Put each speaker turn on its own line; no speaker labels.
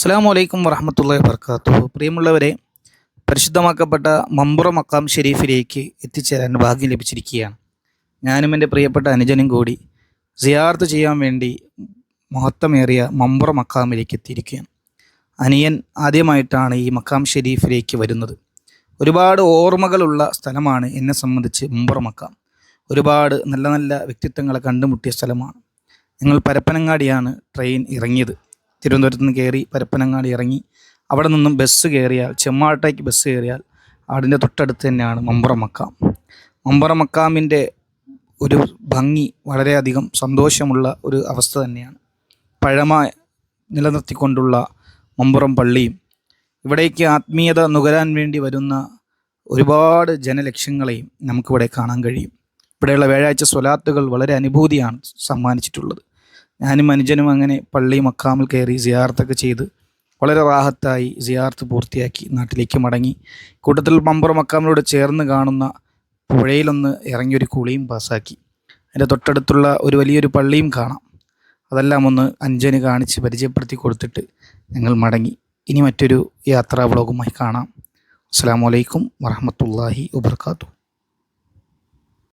അസ്സാം വലൈക്കും വറഹമത്തല്ലാ വർക്കാത്തു പ്രിയമുള്ളവരെ പരിശുദ്ധമാക്കപ്പെട്ട മമ്പുറ മക്കാം ഷെരീഫിലേക്ക് എത്തിച്ചേരാൻ ഭാഗ്യം ലഭിച്ചിരിക്കുകയാണ്. ഞാനും എന്റെ പ്രിയപ്പെട്ട അനുജനും കൂടി സിയാർത്ത് ചെയ്യാൻ വേണ്ടി മഹത്വമേറിയ മമ്പുറ മക്കാമിലേക്ക് എത്തിയിരിക്കുകയാണ്. അനിയൻ ആദ്യമായിട്ടാണ് ഈ മക്കാം ഷെരീഫിലേക്ക് വരുന്നത്. ഒരുപാട് ഓർമ്മകളുള്ള സ്ഥലമാണ് എന്നെ സംബന്ധിച്ച് മമ്പുറ മക്കാം. ഒരുപാട് നല്ല നല്ല വ്യക്തിത്വങ്ങളെ കണ്ടുമുട്ടിയ സ്ഥലമാണ്. ഞങ്ങൾ പരപ്പനങ്ങാടിയാണ് ട്രെയിൻ ഇറങ്ങിയത്. തിരുവനന്തപുരത്ത് നിന്ന് കയറി പരപ്പനങ്ങാടി ഇറങ്ങി അവിടെ നിന്നും ബസ് കയറിയാൽ ചെമ്മാട്ടേക്ക് ബസ് കയറിയാൽ അതിന്റെ തൊട്ടടുത്ത് തന്നെയാണ് മമ്പുറ മക്കാം. മക്കാമിന്റെ ഒരു ഭംഗി വളരെയധികം സന്തോഷമുള്ള ഒരു അവസ്ഥ തന്നെയാണ്. പഴമ നിലനിർത്തിക്കൊണ്ടുള്ള മമ്പുറം പള്ളിയും ഇവിടേക്ക് ആത്മീയത നുകരാൻ വേണ്ടി വരുന്ന ഒരുപാട് ജനലക്ഷ്യങ്ങളെയും നമുക്കിവിടെ കാണാൻ കഴിയും. ഇവിടെയുള്ള വ്യാഴാഴ്ച സ്വലാത്തുകൾ വളരെ അനുഭൂതിയാണ് സമ്മാനിച്ചിട്ടുള്ളത്. ഞാനും അനുജനും അങ്ങനെ പള്ളി മക്കാമിൽ കയറി സിയാർത്തൊക്കെ ചെയ്ത് വളരെ റാഹത്തായി സിയാർത്ത് പൂർത്തിയാക്കി നാട്ടിലേക്ക് മടങ്ങി. കൂട്ടത്തിൽ പമ്പർ മക്കാമിലൂടെ ചേർന്ന് കാണുന്ന പുഴയിലൊന്ന് ഇറങ്ങിയൊരു കുളിയും പാസ്സാക്കി. അതിന്റെ തൊട്ടടുത്തുള്ള ഒരു വലിയൊരു പള്ളിയും കാണാം. അതെല്ലാം ഒന്ന് അഞ്ചന് കാണിച്ച് പരിചയപ്പെടുത്തി കൊടുത്തിട്ട് ഞങ്ങൾ മടങ്ങി. ഇനി മറ്റൊരു യാത്രാ വ്ളോഗുമായി കാണാം. അസ്സാം വലൈക്കും വറഹമത്തല്ലാഹി വബർക്കാത്തു